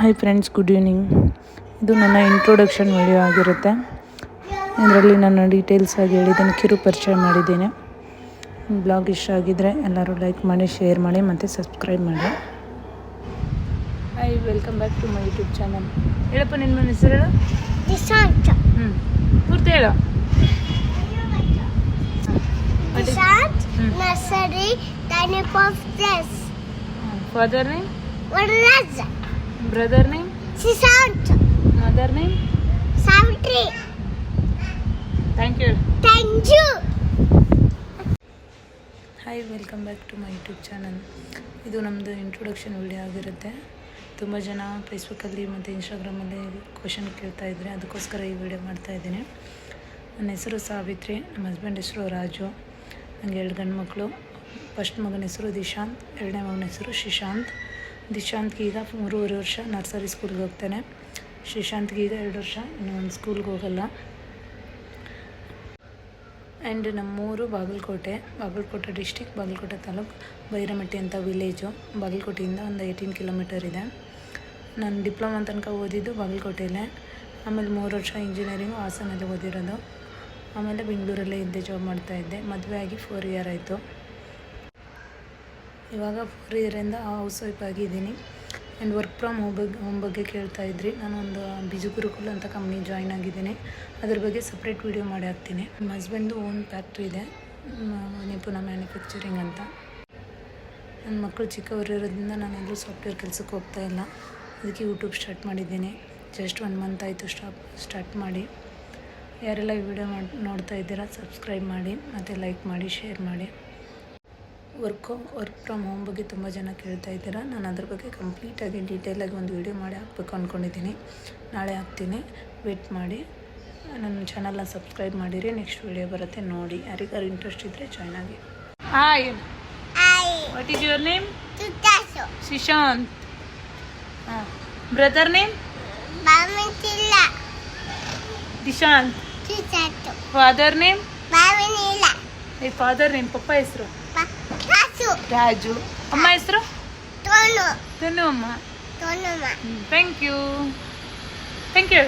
Hi friends good evening ಇದು ನನ್ನ introduction video ಆಗಿರುತ್ತೆ. ಇದರಲ್ಲಿ ನಾನು ಡೀಟೇಲ್ಸ್ ಆಗಿ ಹೇಳಿದ್ದೇನೆ ಕಿರು ಪರಿಚಯ ಮಾಡಿದ್ದೇನೆ. ಬ್ಲಾಗ್ ಇಷ್ಟ ಆಗಿದ್ದರೆ ಎಲ್ಲರೂ ಲೈಕ್ ಮಾಡಿ ಶೇರ್ ಮಾಡಿ ಮತ್ತು ಸಬ್ಸ್ಕ್ರೈಬ್ ಮಾಡಿ. Hi welcome back to my YouTube channel ಹೇಳಪ್ಪ ನಿನ್ನ ಹೆಸರು ಹೇಳು. ಹ್ಞೂ ಪೂರ್ತಿ ಹೇಳು. Father name? Brother name Sisanth mother name Savitri thank you thank you hi welcome back to my YouTube channel ಇದು ನಮ್ಮದು ಇಂಟ್ರೊಡಕ್ಷನ್ ವಿಡಿಯೋ ಆಗಿರುತ್ತೆ. ತುಂಬ ಜನ ಫೇಸ್ಬುಕ್ಕಲ್ಲಿ ಮತ್ತು ಇನ್ಸ್ಟಾಗ್ರಾಮಲ್ಲಿ ಕ್ವಶನ್ ಕೇಳ್ತಾ ಇದ್ದರೆ ಅದಕ್ಕೋಸ್ಕರ ಈ ವಿಡಿಯೋ ಮಾಡ್ತಾ ಇದ್ದೀನಿ. ನನ್ನ ಹೆಸರು ಸಾವಿತ್ರಿ ನಮ್ಮ ಹಸ್ಬೆಂಡ್ ಹೆಸರು ರಾಜು ನನಗೆ ಎರಡು ಗಂಡು ಮಕ್ಕಳು ಫಸ್ಟ್ ಮಗನ ಹೆಸರು ದಿಶಾಂತ್ ಎರಡನೇ ಮಗನ ಹೆಸರು ಶಿಶಾಂತ್. ದಿಶಾಂತ್ಗೆ ಈಗ ಮೂರುವರೆ ವರ್ಷ ನರ್ಸರಿ ಸ್ಕೂಲ್ಗೆ ಹೋಗ್ತಾನೆ. ಶಿಶಾಂತ್ಗೆ ಈಗ ಎರಡು ವರ್ಷ ಇನ್ನೊಂದು ಸ್ಕೂಲ್ಗೆ ಹೋಗಲ್ಲ. ಆ್ಯಂಡ್ ನಮ್ಮೂರು ಬಾಗಲಕೋಟೆ. ಬಾಗಲಕೋಟೆ ಡಿಸ್ಟಿಕ್, ಬಾಗಲಕೋಟೆ ತಾಲೂಕು, ಬೈರಮಟ್ಟಿ ಅಂತ ವಿಲೇಜು ಬಾಗಲಕೋಟೆಯಿಂದ ಒಂದು ಏಯ್ಟೀನ್ ಕಿಲೋಮೀಟರ್ ಇದೆ. ನಾನು ಡಿಪ್ಲೊಮಾ ತನಕ ಓದಿದ್ದು ಬಾಗಲಕೋಟೆಯಲ್ಲೇ ಆಮೇಲೆ ಮೂರು ವರ್ಷ ಇಂಜಿನಿಯರಿಂಗು ಹಾಸನಲ್ಲಿ ಓದಿರೋದು. ಆಮೇಲೆ ಬೆಂಗಳೂರಲ್ಲೇ ಇದ್ದೆ ಜಾಬ್ ಮಾಡ್ತಾಯಿದ್ದೆ ಮದುವೆ ಆಗಿ ಫೋರ್ ಇಯರ್ ಆಯಿತು. ಇವಾಗ ಫೋರ್ ಇಯರಿಂದ ಹೌಸ್ ವೈಫ್ ಆಗಿದ್ದೀನಿ. ಆ್ಯಂಡ್ ವರ್ಕ್ ಫ್ರಮ್ ಹೋಮ್ ಬಗ್ಗೆ ಹೋಮ್ ಬಗ್ಗೆ ಕೇಳ್ತಾ ಇದ್ರಿ. ನಾನು ಒಂದು ಬಿಜು ಗುರುಕುಲ ಅಂತ ಕಂಪ್ನಿ ಜಾಯ್ನ್ ಆಗಿದ್ದೀನಿ. ಅದ್ರ ಬಗ್ಗೆ ಸಪ್ರೇಟ್ ವೀಡಿಯೋ ಮಾಡಿ ಹಾಕ್ತೀನಿ. ನಮ್ಮ ಹಸ್ಬೆಂಡು ಓನ್ ಫ್ಯಾಕ್ಟ್ರಿ ಇದೆ. ನಿಪುಣ ಮ್ಯಾನುಫ್ಯಾಕ್ಚರಿಂಗ್ ಅಂತ. ನನ್ನ ಮಕ್ಕಳು ಚಿಕ್ಕವರಿರೋದ್ರಿಂದ ನಾನು ಎಲ್ಲೂ ಸಾಫ್ಟ್ವೇರ್ ಕೆಲಸಕ್ಕೆ ಹೋಗ್ತಾ ಇಲ್ಲ. ಅದಕ್ಕೆ ಯೂಟ್ಯೂಬ್ ಸ್ಟಾರ್ಟ್ ಮಾಡಿದ್ದೀನಿ. ಜಸ್ಟ್ ಒನ್ ಮಂತ್ ಆಯಿತು ಸ್ಟಾಪ್ ಸ್ಟಾರ್ಟ್ ಮಾಡಿ. ಯಾರೆಲ್ಲ ಈ ವಿಡಿಯೋ ಮಾಡಿ, ನೋಡ್ತಾ ಇದ್ದೀರಾ ಸಬ್ಸ್ಕ್ರೈಬ್ ಮಾಡಿ. ಮತ್ತು ಲೈಕ್ ಮಾಡಿ ಶೇರ್ ಮಾಡಿ. ವರ್ಕ್ ವರ್ಕ್ ಫ್ರಮ್ ಹೋಮ್ ಬಗ್ಗೆ ತುಂಬ ಜನ ಕೇಳ್ತಾ ಇದ್ದೀರಾ. ನಾನು ಅದ್ರ ಬಗ್ಗೆ ಕಂಪ್ಲೀಟಾಗಿ ಡೀಟೇಲಾಗಿ ಒಂದು ವೀಡಿಯೋ ಮಾಡಿ ಹಾಕ್ಬೇಕು ಅಂದ್ಕೊಂಡಿದ್ದೀನಿ ನಾಳೆ ಹಾಕ್ತೀನಿ. ವೇಟ್ ಮಾಡಿ. ನನ್ನ ಚಾನಲ್ನ ಸಬ್ಸ್ಕ್ರೈಬ್ ಮಾಡಿರಿ. ನೆಕ್ಸ್ಟ್ ವೀಡಿಯೋ ಬರುತ್ತೆ. ನೋಡಿ. ಯಾರಿಗಾರು ಇಂಟ್ರೆಸ್ಟ್ ಇದ್ದರೆ ಜಾಯ್ನ್ ಆಗಿ. Hi. What is your name Sushant Shishant ಹಾಂ. Brother name. Dishant. Father name father name ಪಪ್ಪ ಹೆಸರು. ರಾಜು. ಅಮ್ಮ ಹೆಸರು? ತೋನು. ಧನು ಅಮ್ಮ. Tonoma. Thank you thank you.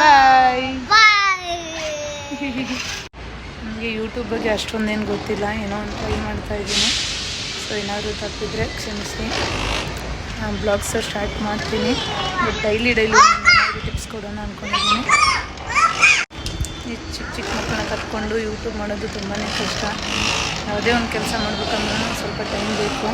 Bye. ನನಗೆ ಯೂಟ್ಯೂಬ್ ಬಗ್ಗೆ ಅಷ್ಟೊಂದೇನು ಗೊತ್ತಿಲ್ಲ ಏನೋ ಒಂದು ಟ್ರೈ ಮಾಡ್ತಾ ಇದ್ದೀನಿ. ಸೊ ಏನಾದರೂ ತಪ್ಪಿದ್ರೆ ಕ್ಷಮಿಸಿ ನಾನು ಬ್ಲಾಗ್ಸ್ ಸ್ಟಾರ್ಟ್ ಮಾಡ್ತೀನಿ. ಬಟ್ ಡೈಲಿ ಡೈಲಿ ಟಿಪ್ಸ್ ಕೊಡೋಣ ಅಂದ್ಕೊಂಡಿದ್ದೀನಿ ಚಿಕ್ಕ ಚಿಕ್ಕ ಮಕ್ಕಳನ್ನ ಕರ್ಕೊಂಡು ಯೂಟ್ಯೂಬ್ ಮಾಡೋದು ತುಂಬಾ ಕಷ್ಟ. ಯಾವುದೇ ಒಂದು ಕೆಲಸ ಮಾಡಬೇಕಂದ್ರೂ ಸ್ವಲ್ಪ ಟೈಮ್ ಬೇಕು.